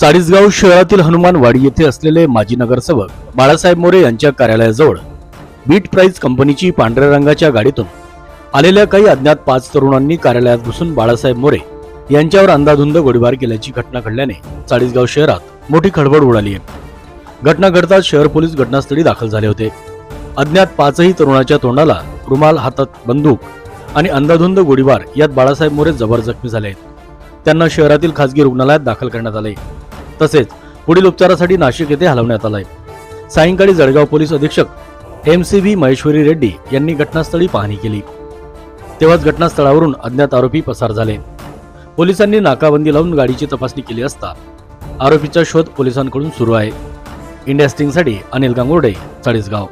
चाळीसगाव शहरातील हनुमानवाडी येथे असलेले माजी नगरसेवक बाळासाहेब मोरे यांच्या कार्यालयाजवळ बीट प्राईज कंपनीची पांढऱ्या रंगाच्या गाडीतून आलेल्या काही अज्ञात पाच तरुणांनी कार्यालयात घुसून बाळासाहेब मोरे यांच्यावर अंधाधुंद गोळीबार केल्याची घटना घडल्याने चाळीसगाव शहरात मोठी खळबळ उडाली आहे. घटना घडताच शहर पोलीस घटनास्थळी दाखल झाले होते. अज्ञात पाचही तरुणाच्या तोंडाला रुमाल हातात बंदूक आणि अंधाधुंद गोळीबार यात बाळासाहेब मोरे जबर जखमी झाले आहेत. त्यांना शहरातील खासगी रुग्णालयात दाखल करण्यात आले. तसेच पुढील उपचारासाठी नाशिक येथे हलवण्यात आलंय. सायंकाळी जळगाव पोलीस अधीक्षक M C V Maheshwari Reddy यांनी घटनास्थळी पाहणी केली. तेव्हाच घटनास्थळावरून अज्ञात आरोपी पसार झाले. पोलिसांनी नाकाबंदी लावून गाडीची तपासणी केली असता आरोपीचा शोध पोलिसांकडून सुरू आहे. इंडिया स्टिंगसाठी अनिल गांगुर्डे चाळीसगाव.